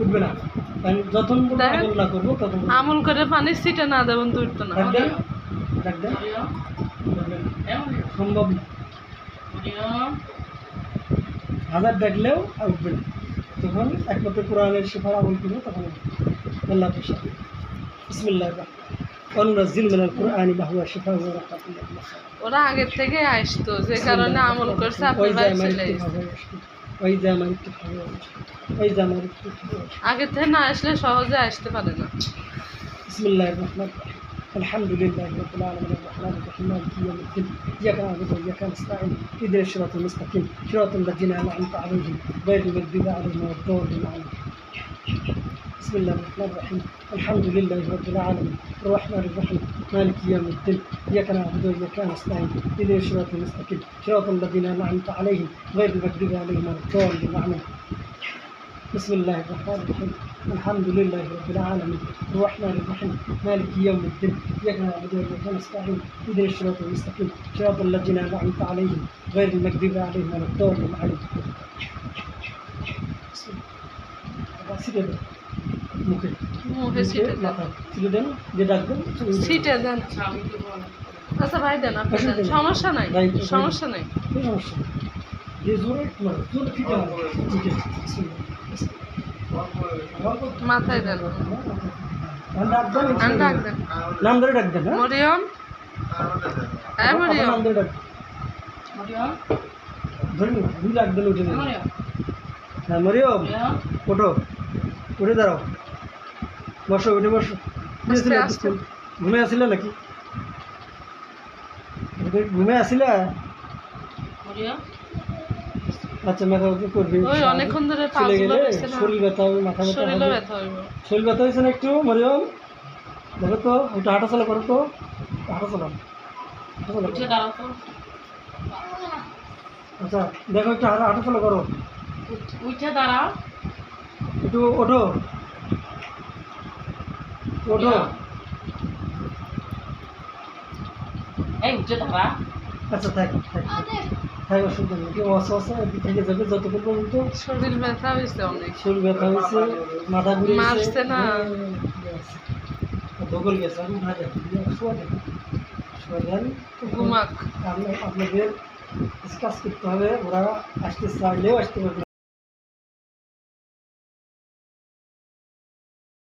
উঠবে না। তাই যতক্ষণ আমল না করব ততক্ষণ আমল করে পানি ছিটে না দেবেন তো উঠতো না। সম্ভব হাজার ডাকলেও উঠবে না। তখন একমাত্র কোরআনের শেফার আমল করবে তখন আল্লাহ প্রসাদ বিসমিল্লাহ ওরা আগের থেকে আসতো যে কারণে আমল করছে আপনি وإذا বাড়ি مرضت চলে আসছে। فهو يشفي وإذا مرضت فهو يشفي وإذا مرضت فهو يشفي আগে থেকে না আসলে সহজে আসতে পারে না بسم الله الرحمن الرحيم الحمد لله رب العالمين الرحمن الرحيم مالك يوم الدين إياك نعبد وإياك نستعين اهدنا الصراط المستقيم صراط الذين أنعمت عليهم غير المغضوب عليهم ولا الضالين آمين بسم الله الرحمن الرحيم. الحمد لله رب العالمين. الرحمن الرحيم. مالك يوم الدين. إياك نعبد وإياك نستعين. إلى الصراط المستقيم. صراط الذين أنعمت عليهم غير المغضوب عليهم ولا الضالين. بسم الله الرحمن الرحيم. الحمد لله رب العالمين. الرحمن الرحيم. مالك يوم الدين. إياك نعبد وإياك نستعين. إلى الصراط المستقيم. صراط الذين أنعمت عليهم غير المغضوب عليهم ولا الضالين. آمين. بسم الله. মুখে। মুখে ছিটে দেন। মাথায় ছিটে দেন যে ডাকবেন ছিটে দেন। আচ্ছা ভাই দেন আপনি সমস্যা নাই ভাই, সমস্যা নাই। সমস্যা যে জোরে মারো, জোরে ঠিক আছে। মাথায় দেন। নাম ডাক দেন, ধরে ডাক হ্যাঁ? মরিয়ম? হ্যাঁ আপনার মরিয়ম। নাম ধরে ডাক। ধরে নিন, দুই ডাক দেন উঠে দিন। হ্যাঁ মরিয়ম? ওঠো। উঠে দাঁড়াও। বসো উঠে বসো। ঘুমে আসিলে নাকি? ঘুমে আসিলে? আচ্ছা মাথা ব্যথা করবে। ওই অনেকক্ষণ ধরে চলে গেলে শরীর ব্যথা হবে মাথা ব্যথা হবে। শরীর ব্যথা হয়েছে না একটু মরিয়ম? দেখো তো একটু হাঁটাচলা করো তো। হাঁটাচলা। আচ্ছা দেখো একটু হাঁটা হাঁটাচলা করো। উঠে দাঁড়াও। একটু ওঠো। ওঠো এই উঠে দাঁড়া আচ্ছা থাক থাক থাক একটু অসহসা থেকে যাবে যতক্ষণ পর্যন্ত শরীর ব্যথা হয়েছে অনেক শরীর ব্যথা হয়েছে মাথা ঘুরে মারছে না। ধকল গেছে আমি উঠা যাবে শোয়া যাবে শোয়া যান ঘুমাক আপনাদের কাজ করতে হবে ওরা আসতে চাইলেও আসতে পারবে না।